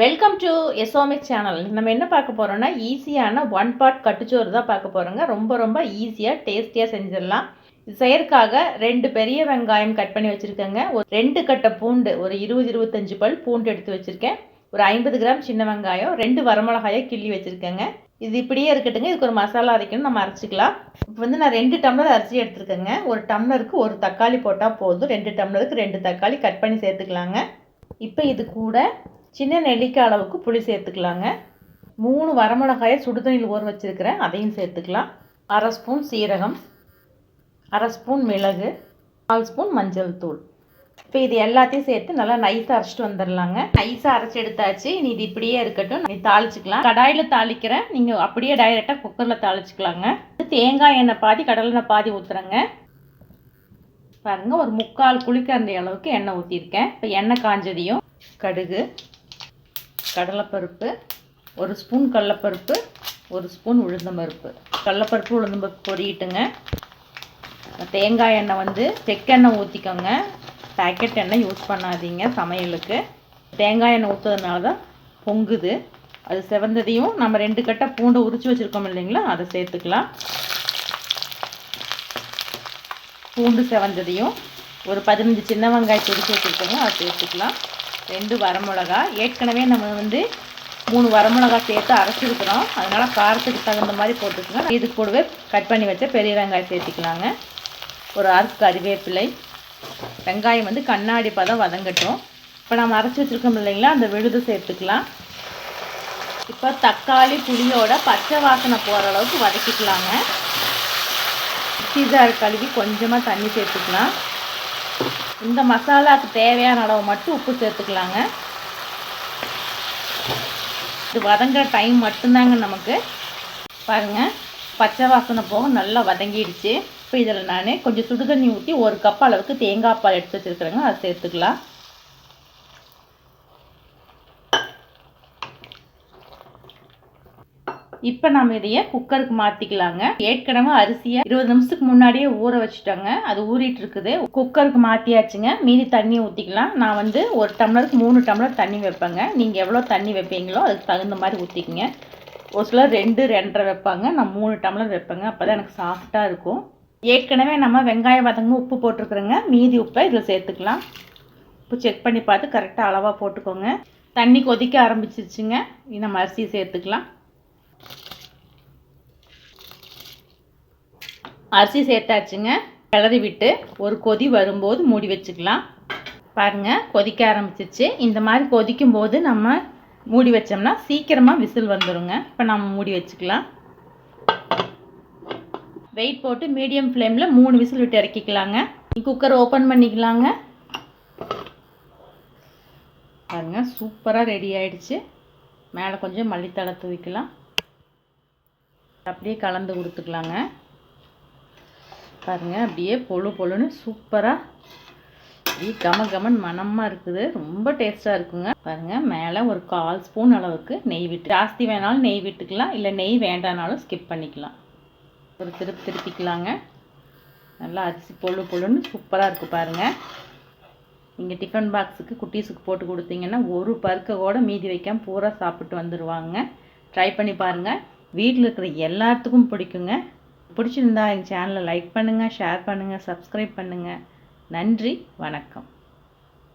Welcome to எசோமிக் channel நம்ம என்ன பார்க்க போகிறோம்னா ஈஸியான ஒன் பார்ட் கட்டுச்சோறு தான் பார்க்க போகிறோங்க ரொம்ப ரொம்ப ஈஸியாக டேஸ்டியாக செஞ்சிடலாம். இது ரெண்டு பெரிய வெங்காயம் கட் பண்ணி வச்சுருக்கேங்க. ஒரு ரெண்டு கட்டை பூண்டு ஒரு இருபது இருபத்தஞ்சு பல் பூண்டு எடுத்து வச்சுருக்கேன். ஒரு ஐம்பது கிராம் சின்ன வெங்காயம் ரெண்டு வரமிளகாயை கிள்ளி வச்சுருக்கேங்க. இது இப்படியே இருக்கட்டுங்க. இதுக்கு ஒரு மசாலா அரைக்கணும். நம்ம அரைச்சிக்கலாம். இப்போ வந்து நான் ரெண்டு டம்ளர் அரிசி எடுத்துருக்கேங்க. ஒரு டம்ளருக்கு ஒரு தக்காளி போட்டால் போதும். ரெண்டு டம்ளருக்கு ரெண்டு தக்காளி கட் பண்ணி சேர்த்துக்கலாங்க. இப்போ இது கூட சின்ன நெல்லிக்காய் அளவுக்கு புளி சேர்த்துக்கலாங்க. மூணு வரமிளகாயை சுடுதண்ணியில் ஊற வச்சுருக்கிறேன். அதையும் சேர்த்துக்கலாம். அரை ஸ்பூன் சீரகம் அரை ஸ்பூன் மிளகு கால் ஸ்பூன் மஞ்சள் தூள். இப்போ இது எல்லாத்தையும் சேர்த்து நல்லா நைஸாக அரைச்சிட்டு வந்துடலாங்க. நைஸாக அரைச்சி எடுத்தாச்சு. இனி இது இப்படியே இருக்கட்டும். நீ தாளிச்சிக்கலாம். கடாயில் தாளிக்கிறேன். நீங்கள் அப்படியே டைரெக்டாக குக்கரில் தாளிச்சிக்கலாங்க. தேங்காய் எண்ணெய் பாதி கடலெண்ணெய் பாதி ஊற்றுறேங்க பாருங்கள் ஒரு முக்கால் குளிக்கரண்டி அளவுக்கு எண்ணெய் ஊற்றிருக்கேன் இப்போ எண்ணெய் காஞ்சதையும் கடுகு கடலைப்பருப்பு ஒரு ஸ்பூன் கடலைப்பருப்பு ஒரு ஸ்பூன் உளுந்தம்பருப்பு. கடலைப்பருப்பு உளுந்தம்பருப்பு பொரியிட்டுங்க. தேங்காய் எண்ணெய் வந்து செக்கெண்ணெய் ஊற்றிக்கோங்க பேக்கெட் எண்ணெய் யூஸ் பண்ணாதீங்க சமையலுக்கு. தேங்காய் எண்ணெய் ஊற்றுறதுனால தான் பொங்குது. அது செவந்ததையும் நம்ம ரெண்டு கட்டை பூண்டை உரிச்சு வச்சுருக்கோம் இல்லைங்களா அதை சேர்த்துக்கலாம். பூண்டு செவந்ததையும் ஒரு பதினஞ்சு சின்ன வெங்காயம் துரிச்சு வச்சுருக்கோங்க அதை சேர்த்துக்கலாம். ரெண்டு வரமிளகா. ஏற்கனவே நம்ம வந்து மூணு வரமிளகா சேர்த்து அரைச்சிருக்கிறோம். அதனால் காரத்துக்கு தகுந்த மாதிரி போட்டுக்கலாம் இது கூடவே கட் பண்ணி வச்ச பெரிய வெங்காயம் சேர்த்துக்கலாங்க. ஒரு அருக்கு கறிவேப்பிலை. வெங்காயம் வந்து கண்ணாடி பதம் வதங்கட்டும். இப்போ நம்ம அரைச்சி வச்சுருக்கோம் இல்லைங்களா? அந்த விழுது சேர்த்துக்கலாம். இப்போ தக்காளி புளியோட பச்சை வாசனை போகிற அளவுக்கு வதக்கிக்கலாங்க. சீசார் கழுவி கொஞ்சமாக தண்ணி சேர்த்துக்கலாம். இந்த மசாலாவுக்கு தேவையான அளவு மட்டும் உப்பு சேர்த்துக்கலாங்க. இது வதங்குற டைம் மட்டும்தாங்க நமக்கு. பாருங்கள் பச்சை வாசனை போக நல்லா வதங்கிடுச்சு. இப்போ இதில் நான் கொஞ்சம் சுடுதண்ணி ஊற்றி ஒரு கப் அளவுக்கு தேங்காய் பால் எடுத்து வச்சுருக்குறேங்க. அதை சேர்த்துக்கலாம். இப்போ நம்ம இதையே குக்கருக்கு மாற்றிக்கலாங்க ஏற்கனவே அரிசியை இருபது நிமிஷத்துக்கு முன்னாடியே ஊற வச்சுட்டோங்க. அது ஊறிட்டு இருக்குது. குக்கருக்கு மாற்றியாச்சுங்க மீதி தண்ணி ஊற்றிக்கலாம் நான் வந்து ஒரு டம்ளருக்கு மூணு டம்ளர் தண்ணி வைப்பேங்க. நீங்கள் எவ்வளோ தண்ணி வைப்பீங்களோ அதுக்கு தகுந்த மாதிரி ஊற்றிக்கிங்க ஒரு சிலர் ரெண்டு ரெண்டரை வைப்பாங்க. நான் மூணு டம்ளர் வைப்பேங்க. அப்போ தான் எனக்கு சாஃப்டாக இருக்கும். ஏற்கனவே நம்ம வெங்காயம் வதங்க உப்பு போட்டிருக்குறோங்க. மீதி உப்பை இதில் சேர்த்துக்கலாம். உப்பு செக் பண்ணி பார்த்து கரெக்டாக அளவாக போட்டுக்கோங்க. தண்ணி கொதிக்க ஆரம்பிச்சிருச்சுங்க. நம்ம அரிசி சேர்த்துக்கலாம். அரிசி சேர்த்தாச்சுங்க. கிளறி விட்டு ஒரு கொதி வரும்போது மூடி வச்சுக்கலாம். பாருங்கள் கொதிக்க ஆரம்பிச்சிச்சு. இந்த மாதிரி கொதிக்கும் போது நம்ம மூடி வச்சோம்னா சீக்கிரமாக விசில் வந்துடுங்க இப்போ நம்ம மூடி வச்சுக்கலாம். வெயிட் போட்டு மீடியம் ஃப்ளேமில் மூணு விசில் விட்டு இறக்கிக்கலாங்க. குக்கர் ஓப்பன் பண்ணிக்கலாங்க. பாருங்க சூப்பராக ரெடி ஆகிடுச்சு மேலே கொஞ்சம் மல்லித்தலை தூவிக்கலாம். அப்படியே கலந்து கொடுத்துக்கலாங்க. பாருங்கள் அப்படியே பொழு பொழுன்னு சூப்பராக அப்படியே கம கமன் மனமாக இருக்குது. ரொம்ப டேஸ்ட்டாக இருக்குங்க. பாருங்கள் மேலே ஒரு கால் ஸ்பூன் அளவுக்கு நெய் விட்டு ஜாஸ்தி வேணாலும் நெய் விட்டுக்கலாம் இல்லை நெய் வேண்டானாலும் ஸ்கிப் பண்ணிக்கலாம். ஒரு திருப்பி திருப்பிக்கலாங்க. நல்லா அரிசி பொழு பொழுன்னு சூப்பராக இருக்குது பாருங்கள் நீங்கள் டிஃபன் பாக்ஸுக்கு குட்டீஸுக்கு போட்டு கொடுத்தீங்கன்னா ஒரு பருக்க கூட மீதி வைக்காமல் பூரா சாப்பிட்டு வந்துடுவாங்க ட்ரை பண்ணி பாருங்கள் வீட்டில் இருக்கிற எல்லாத்துக்கும் பிடிக்குங்க. பிடிச்சிருந்தா எங்கள் சேனலை லைக் பண்ணுங்கள் ஷேர் பண்ணுங்கள் சப்ஸ்கிரைப் பண்ணுங்கள் நன்றி வணக்கம்.